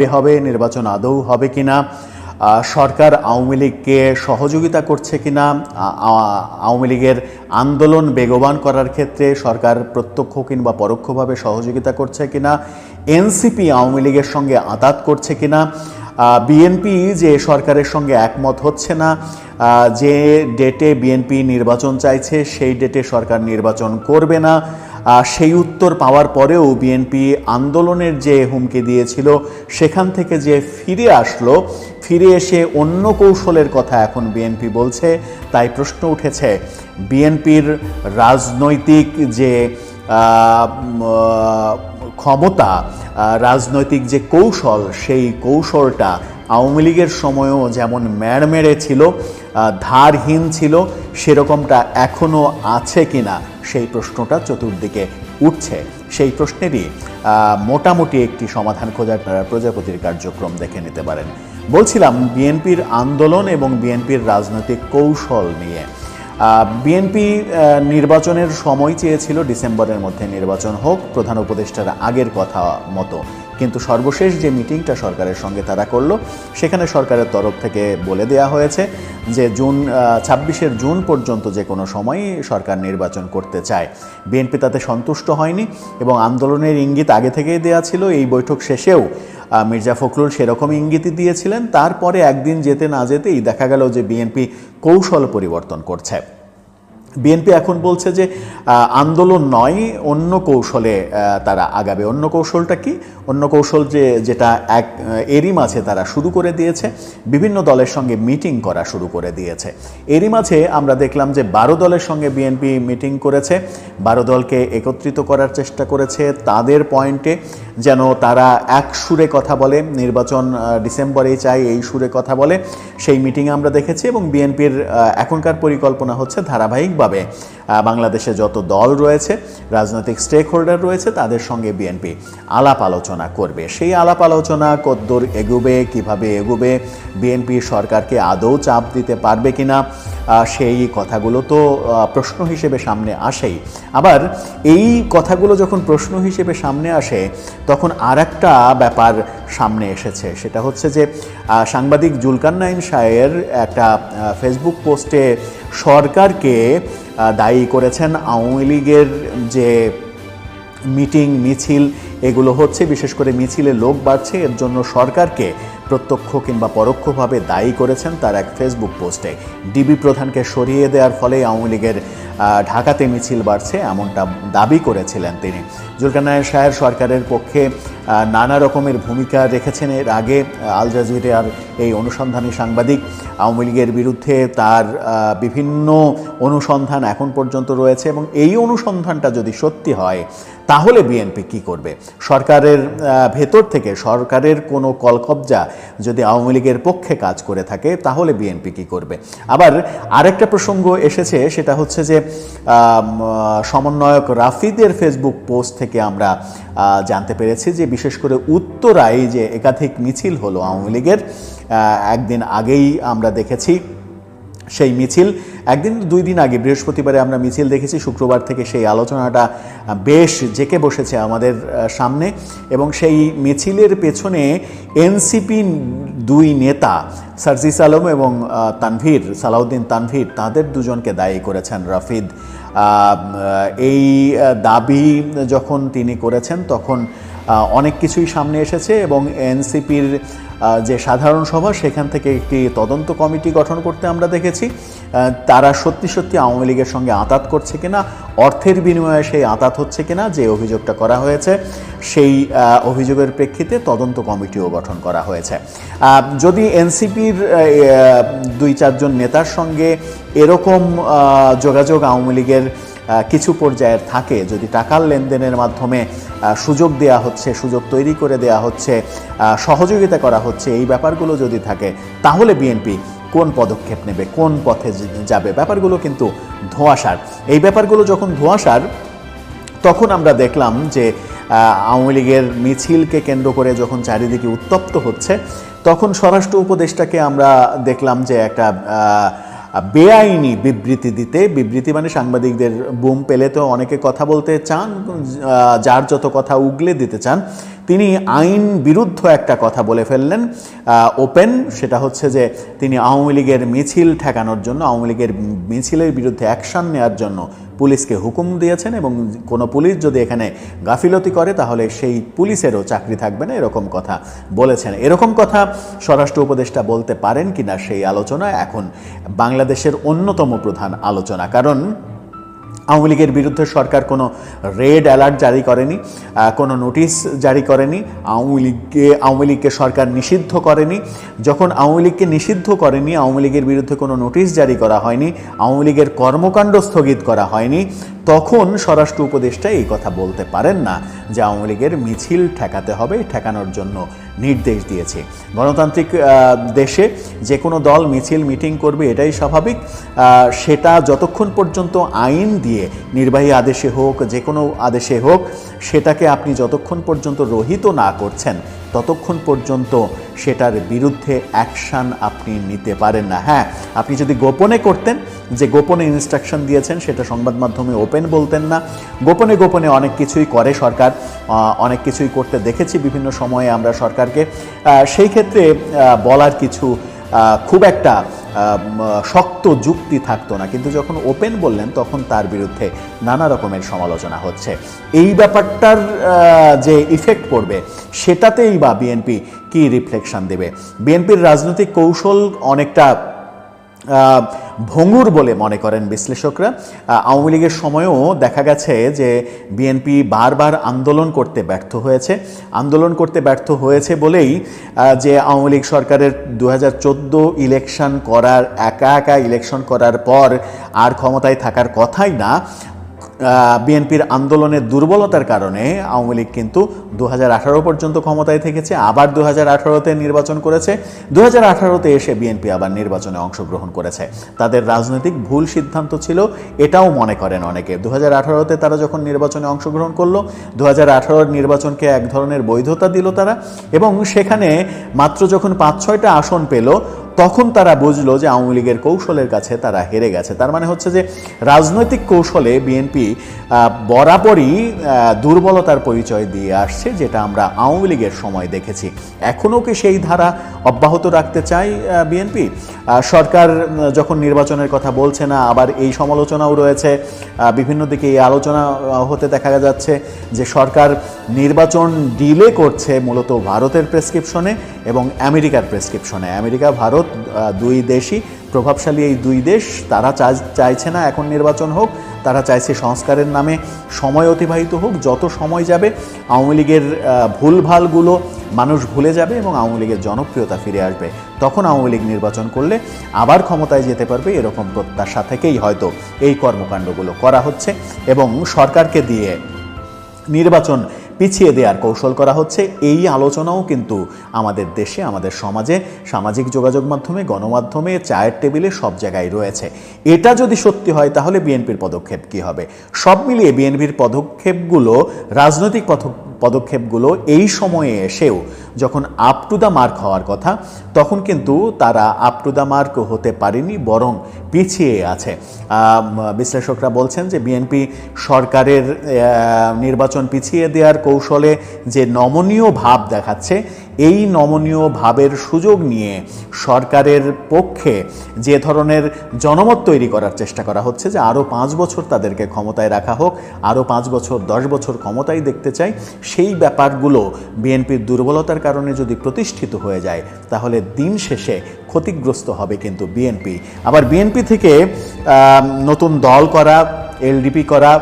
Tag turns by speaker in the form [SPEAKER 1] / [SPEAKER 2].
[SPEAKER 1] হবে, নির্বাচন আদৌ হবে কিনা সরকার আওয়ামী লীগকে সহযোগিতা করছে কিনা আওয়ামী লীগের আন্দোলন বেগবান করার ক্ষেত্রে সরকার প্রত্যক্ষ কিংবা পরোক্ষভাবে সহযোগিতা করছে কিনা, এনসিপি আওয়ামী লীগের সঙ্গে আতাত করছে কিনা বিএনপি যে সরকারের সঙ্গে একমত হচ্ছে না যে ডেটে বিএনপি নির্বাচন চাইছে, সেই ডেটে সরকার নির্বাচন করবে না। সেই উত্তর পাওয়ার পরেও বিএনপি আন্দোলনের যে হুমকি দিয়েছিল, সেখান থেকে যে ফিরে আসলো, ফিরে এসে অন্য কৌশলের কথা এখন বিএনপি বলছে, তাই প্রশ্ন উঠেছে বিএনপির রাজনৈতিক যে ক্ষমতা রাজনৈতিক যে কৌশল, সেই কৌশলটা আওয়ামী লীগের সময়ও যেমন মেড়মেড়ে ছিল ধারহীন ছিল, সেরকমটা এখনও আছে কি না সেই প্রশ্নটা চতুর্দিকে উঠছে। সেই প্রশ্নেরই মোটামুটি একটি সমাধান খোঁজার আপনারা প্রজাপতির কার্যক্রম দেখে নিতে পারেন। বলছিলাম, বিএনপির আন্দোলন এবং বিএনপির রাজনৈতিক কৌশল নিয়ে। বিএনপি নির্বাচনের সময় চেয়েছিল ডিসেম্বরের মধ্যে নির্বাচন হোক প্রধান উপদেষ্টার আগের কথা মতো। কিন্তু সর্বশেষ যে মিটিংটা সরকারের সঙ্গে তারা করল, সেখানে সরকারের তরফ থেকে বলে দেয়া হয়েছে যে জুন ছাব্বিশের জুন পর্যন্ত যে কোনো সময়ই সরকার নির্বাচন করতে চায়। বিএনপি তাতে সন্তুষ্ট হয়নি এবং আন্দোলনের ইঙ্গিত আগে থেকেই দেয়া ছিল। এই বৈঠক শেষেও মির্জা ফখরুল সেরকম ইঙ্গিতই দিয়েছিলেন। তারপরে একদিন যেতে না যেতেই দেখা গেল যে বিএনপি কৌশল পরিবর্তন করছে। বিএনপি এখন বলছে যে আন্দোলন নয়, অন্য কৌশলে তারা আগাবে। অন্য কৌশলটা কি? অন্য কৌশল যে, যেটা এক এরই মাঝে তারা শুরু করে দিয়েছে, বিভিন্ন দলের সঙ্গে মিটিং করা শুরু করে দিয়েছে। এরই মাঝে আমরা দেখলাম যে, বারো দলের সঙ্গে বিএনপি মিটিং করেছে, বারো দলকে একত্রিত করার চেষ্টা করেছে। তাদের পয়েন্টে যেন তারা এক সুরে কথা বলে। নির্বাচন আহ, ডিসেম্বরেই চাই এই সুরে কথা বলে। সেই মিটিং আমরা দেখেছি এবং বিএনপির এখনকার পরিকল্পনা হচ্ছে ধারাবাহিকভাবে বাংলাদেশে যত দল রয়েছে রাজনৈতিক স্টেক হোল্ডার রয়েছে তাদের সঙ্গে বিএনপি আলাপ আলোচনা করবে। সেই আলাপ আলোচনা কদ্দূর এগুবে কীভাবে এগুবে বিএনপি সরকারকে আদৌ চাপ দিতে পারবে কিনা সেই কথাগুলো তো প্রশ্ন হিসেবে সামনে আসেই। আবার এই কথাগুলো যখন প্রশ্ন হিসেবে সামনে আসে তখন আর একটা ব্যাপার সামনে এসেছে। সেটা হচ্ছে যে সাংবাদিক জুলকান্নাইন শাহের একটা ফেসবুক পোস্টে সরকারকে দায়ী করেছেন আওয়ামী লীগের যে মিটিং, মিছিল, এগুলো হচ্ছে বিশেষ করে মিছিলে লোক বাড়ছে, এর জন্য সরকারকে প্রত্যক্ষ কিংবা পরোক্ষভাবে দায়ী করেছেন তার এক ফেসবুক পোস্টে। ডিবি প্রধানকে সরিয়ে দেওয়ার ফলে আওয়ামী লীগের ঢাকাতে মিছিল বাড়ছে, এমনটা দাবি করেছিলেন তিনি। জুলকানায় শাহের সরকারের পক্ষে নানা রকমের ভূমিকা রেখেছেন। এর আগে আল জাজিরার এই অনুসন্ধানী সাংবাদিক আওয়ামী লীগের বিরুদ্ধে তার বিভিন্ন অনুসন্ধান এখন পর্যন্ত রয়েছে এবং এই অনুসন্ধানটা যদি সত্যি হয় তাহলে বিএনপি কি করবে? সরকারের ভেতর থেকে সরকারের কোনো কলকবজা যদি আওয়ামী লীগের পক্ষে কাজ করে থাকে, তাহলে বিএনপি কি করবে? আবার আরেকটা প্রসঙ্গ এসেছে, সেটা হচ্ছে যে সমন্বয়ক রাফিদের ফেসবুক পোস্ট থেকে আমরা জানতে পেরেছি যে, বিশেষ করে উত্তরায় যে একাধিক মিছিল হলো আওয়ামী লীগের একদিন আগেই আমরা দেখেছি। সেই মিছিল। একদিন দুই দিন আগে, বৃহস্পতিবারে আমরা মিছিল দেখেছি, শুক্রবার থেকে সেই আলোচনাটা বেশ জেকে বসেছে আমাদের সামনে। এবং সেই মিছিলের পেছনে এনসিপি দুই নেতা, সার্জিস আলম এবং তানভীর, সালাউদ্দিন তানভীর, তাদের দুজনকে দায়ী করেছেন রাফিদ। এই দাবি যখন তিনি করেছেন, তখন অনেক কিছুই সামনে এসেছে এবং এনসিপির যে সাধারণ সভা, সেখান থেকে একটি তদন্ত কমিটি গঠন করতে আমরা দেখেছি। তারা সত্যি সত্যি আওয়ামী লীগের সঙ্গে আতাত করছে কিনা, অর্থের বিনিময়ে সেই আতাত হচ্ছে কিনা, যে অভিযোগটা করা হয়েছে, সেই অভিযোগের প্রেক্ষিতে তদন্ত কমিটিও গঠন করা হয়েছে। যদি এনসিপির দুই চারজন নেতার সঙ্গে এরকম যোগাযোগ আওয়ামী লীগের কিছু পর্যায়ের থাকে, যদি টাকার লেনদেনের মাধ্যমে সুযোগ দেয়া হচ্ছে, সুযোগ তৈরি করে দেয়া হচ্ছে সহযোগিতা করা হচ্ছে এই ব্যাপারগুলো যদি থাকে, তাহলে বিএনপি কোন পদক্ষেপ নেবে, কোন পথে যাবে? ব্যাপারগুলো কিন্তু ধোঁয়াশার। এই ব্যাপারগুলো যখন ধোঁয়াশার, তখন আমরা দেখলাম যে আওয়ামী লীগের মিছিলকে কেন্দ্র করে যখন চারিদিকে উত্তপ্ত হচ্ছে, তখন স্বরাষ্ট্র উপদেষ্টাকে আমরা দেখলাম যে একটা বেআইনি বিবৃতি দিতে, বিবৃতি মানে সাংবাদিকদের বুম পেলে তো অনেকে কথা বলতে চান যার যত কথা উগলে দিতে চান তিনি আইন বিরুদ্ধ একটা কথা বলে ফেললেন ওপেন, সেটা হচ্ছে যে তিনি আওয়ামী লীগের মিছিল ঠেকানোর জন্য, আওয়ামী লীগের মিছিলের বিরুদ্ধে অ্যাকশন নেওয়ার জন্য পুলিশকে হুকুম দিয়েছেন এবং কোনো পুলিশ যদি এখানে গাফিলতি করে, তাহলে সেই পুলিশেরও চাকরি থাকবে না, এরকম কথা বলেছেন। এরকম কথা স্বরাষ্ট্র উপদেষ্টা বলতে পারেন কিনা সেই আলোচনা এখন বাংলাদেশের অন্যতম প্রধান আলোচনা। কারণ আওয়ামী লীগের বিরুদ্ধে সরকার কোনো রেড অ্যালার্ট জারি করেনি কোনো নোটিশ জারি করেনি, আওয়ামী লীগকে আওয়ামী লীগকে সরকার নিষিদ্ধ করেনি। যখন আওয়ামী লীগকে নিষিদ্ধ করেনি, আওয়ামী লীগের বিরুদ্ধে কোনো নোটিশ জারি করা হয়নি, আওয়ামী লীগের কর্মকাণ্ড স্থগিত করা হয়নি, তখন স্বরাষ্ট্র উপদেষ্টা এই কথা বলতে পারেন না যে আওয়ামী লীগের মিছিল ঠেকাতে হবে, ঠেকানোর জন্য নির্দেশ দিয়েছে। গণতান্ত্রিক দেশে যে কোনো দল মিছিল, মিটিং করবে, এটাই স্বাভাবিক। সেটা যতক্ষণ পর্যন্ত আইন দিয়ে নির্বাহী আদেশে হোক যে কোনো আদেশে হোক, সেটাকে আপনি যতক্ষণ পর্যন্ত রহিত না করছেন ততক্ষণ পর্যন্ত সেটার বিরুদ্ধে অ্যাকশান আপনি নিতে পারেন না। হ্যাঁ আপনি যদি গোপনে করতেন, যে গোপনে ইনস্ট্রাকশন দিয়েছেন, সেটা সংবাদ মাধ্যমে ওপেন বলতেন না। গোপনে গোপনে অনেক কিছুই করে সরকার। অনেক কিছুই করতে দেখেছি বিভিন্ন সময়ে আমরা সরকারকে। সেই ক্ষেত্রে বলার কিছু খুব একটা শক্ত যুক্তি থাকতো না। কিন্তু যখন ওপেন বললেন, তখন তার বিরুদ্ধে নানা রকমের সমালোচনা হচ্ছে। এই ব্যাপারটার যে ইফেক্ট পড়বে, সেটাতেই বা বিএনপি কি রিফ্লেকশন দেবে? বিএনপির রাজনৈতিক কৌশল অনেকটা ভঙ্গুর বলে মনে করেন বিশ্লেষকরা। আওয়ামী লীগের সময়েও দেখা গেছে যে বিএনপি বারবার আন্দোলন করতে ব্যর্থ হয়েছে। আন্দোলন করতে ব্যর্থ হয়েছে বলেই যে আওয়ামী লীগ সরকারের দুহাজার চোদ্দ ইলেকশন করার, একা একা ইলেকশন করার পর আর ক্ষমতায় থাকার কথাই না। বিএনপির আন্দোলনের দুর্বলতার কারণে আওয়ামী লীগ কিন্তু দু হাজার আঠারো পর্যন্ত ক্ষমতায় থেকেছে, আবার দু হাজার নির্বাচন করেছে। দু হাজার এসে বিএনপি আবার নির্বাচনে অংশগ্রহণ করেছে। তাদের রাজনৈতিক ভুল সিদ্ধান্ত ছিল, এটাও মনে করেন অনেকে। দু হাজার তারা যখন নির্বাচনে অংশগ্রহণ করল দু হাজার নির্বাচনকে এক ধরনের বৈধতা দিল তারা। এবং সেখানে মাত্র যখন পাঁচ ছয়টা আসন পেল তখন তারা বুঝলো যে আওয়ামী লীগের কৌশলের কাছে তারা হেরে গেছে। তার মানে হচ্ছে যে রাজনৈতিক কৌশলে বিএনপি বরাবরই দুর্বলতার পরিচয় দিয়ে আসছে, যেটা আমরা আওয়ামী লীগের সময় দেখেছি। এখনও কি সেই ধারা অব্যাহত রাখতে চাই বিএনপি? সরকার যখন নির্বাচনের কথা বলছে না, আবার এই সমালোচনাও রয়েছে। বিভিন্ন দিকে এই আলোচনা হতে দেখা যাচ্ছে যে সরকার নির্বাচন ডিলে করছে মূলত ভারতের প্রেসক্রিপশনে এবং আমেরিকার প্রেসক্রিপশনে। আমেরিকা, ভারত দুই দেশই প্রভাবশালী এই দুই দেশ। তারা চাই- চাইছে না এখন নির্বাচন হোক, তারা চাইছে সংস্কারের নামে সময় অতিবাহিত হোক, যত সময় যাবে আওয়ামী লীগের ভুলভালগুলো মানুষ ভুলে যাবে এবং আওয়ামী লীগের জনপ্রিয়তা ফিরে আসবে। তখন আওয়ামী লীগ নির্বাচন করলে আবার ক্ষমতায় যেতে পারবে এরকম প্রত্যাশা থেকেই হয়তো এই কর্মকাণ্ডগুলো করা হচ্ছে এবং সরকারকে দিয়ে নির্বাচন পিছিয়ে দেওয়ার কৌশল করা হচ্ছে। এই আলোচনাও কিন্তু আমাদের দেশে, আমাদের সমাজে সামাজিক যোগাযোগ মাধ্যমে, গণমাধ্যমে, চায়ের টেবিলে সব জায়গায় রয়েছে। এটা যদি সত্যি হয়, তাহলে বিএনপির পদক্ষেপ কি হবে? সব মিলিয়ে বিএনপির পদক্ষেপগুলো রাজনৈতিক পথ- পদক্ষেপগুলো এই সময়ে এসেও যখন আপ টু দ্য মার্ক হওয়ার কথা, তখন কিন্তু তারা আপ টু দ্য মার্ক হতে পারেনি, বরং পিছিয়ে আছে। বিশ্লেষকরা বলছেন যে বিএনপি সরকারের নির্বাচন পিছিয়ে দেওয়ার কৌশলে যে নমনীয় ভাব দেখাচ্ছে এই নমনীয় ভাবের সুযোগ নিয়ে সরকারের পক্ষে যে ধরনের জনমত তৈরি করার চেষ্টা করা হচ্ছে যে আরও পাঁচ বছর তাদেরকে ক্ষমতায় রাখা হোক আরও পাঁচ বছর, দশ বছর ক্ষমতায় দেখতে চাই, সেই ব্যাপারগুলো বিএনপির দুর্বলতার কারণে যদি প্রতিষ্ঠিত হয়ে যায়, তাহলে দিন শেষে ক্ষতিগ্রস্ত হবে কিন্তু বিএনপি। আবার বিএনপি থেকে নতুন দল করা, এলডিপি করা